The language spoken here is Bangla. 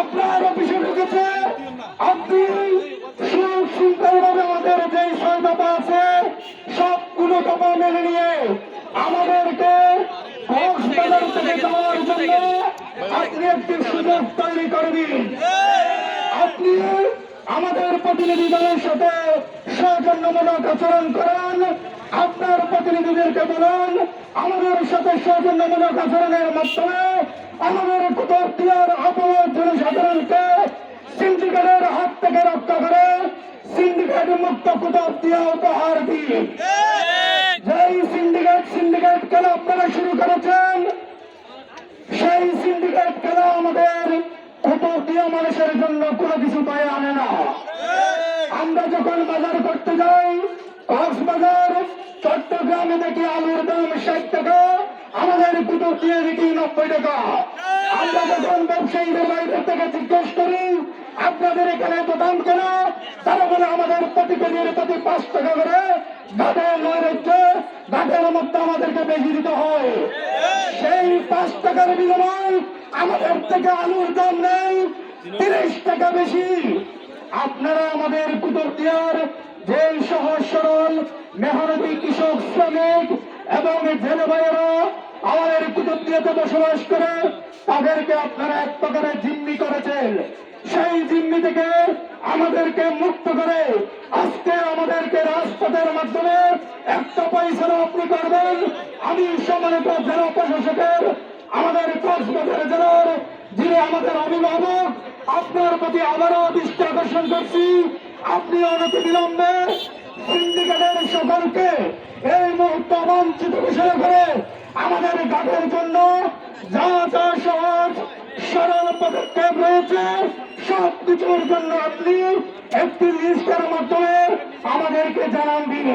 আপনার অফিসে ঢুকেছে। আপনি সুখ আমাদের যে ছয় দফা আছে, সবগুলো দফা মেনে নিয়ে আমাদেরকে কক্সবাজার থেকে যাওয়ার জন্য আপনি একটি সুযোগ তৈরি করে দিন। আপনি আমাদের প্রতিনিধি দলের সাথে সৌজন্যমূলক আচরণ করেন। আপনার প্রতিনিধিদেরকে বলুন, আমাদের সাথে সৌজন্যমূলক আচরণের মাধ্যমে আমাদের কুতুবদিয়ার আবহাওয়ার জনসাধারণকে সিন্ডিকেটের হাত থেকে রক্ষা করে সিন্ডিকেট মুক্ত কুতুবদিয়া উপহার দিয়ে যেই সিন্ডিকেট সিন্ডিকেট খেলা আপনারা শুরু করেছেন, সেই সিন্ডিকেট খেলা আমাদের কুতুবদিয়া মানুষের জন্য কোনো কিছু পায়ে আনে না। আমরা যখন বাজার করতে যাই, কক্সবাজার চট্টগ্রামে দেখি আলুর দাম ষাট টাকা, আমাদের কুতুব দিয়ে দেখি নব্বই টাকা। আমরা যখন ব্যবসায়ীদের বাইরে থেকে জিজ্ঞেস করি, আপনাদের এখানে এত দাম কেন? তারা বলে, আমাদের প্রতি কেজির প্রতি পাঁচ টাকা করে ঘাটে নয় রেখে ঘাটের মধ্যে আমাদেরকে বেশি দিতে হয়। সেই পাঁচ টাকার বিনিময় আমাদের থেকে আলুর দাম নেই, তিরিশ টাকা বেশি। আপনারা আমাদের কুতুবদিয়ার যে সহজ সরল মেহনতি কৃষক শ্রমিক এবং জেলে ভাইয়েরা আমাদের কুতুবদিয়াতে বসবাস করে, তাদেরকে আপনারা এক প্রকারে জিম্মি করেছেন। সেই জিম্মি থেকে আমাদেরকে মুক্ত করে আজকে আমাদেরকে রাজপথের মাধ্যমে একটা পয়সা আপনি করবেন আমি সম্মানিত জেলা প্রশাসকের, আমাদের কক্সবাজার জেলার যিনি আমাদের অভিভাবক, আপনার প্রতি আবারও দৃষ্টি আকর্ষণ করছি। আপনি অনতি বিলম্বে সিন্ডিকেটের সকলকে এই মুহূর্ত অবাঞ্ছিত ঘোষণা করে আমাদের গাঠের জন্য যা যা সহজ, সরল পদক্ষেপ রয়েছে, সব কিছুর জন্য আপনি একটি লিস্টের মাধ্যমে আমাদেরকে জানান দিন।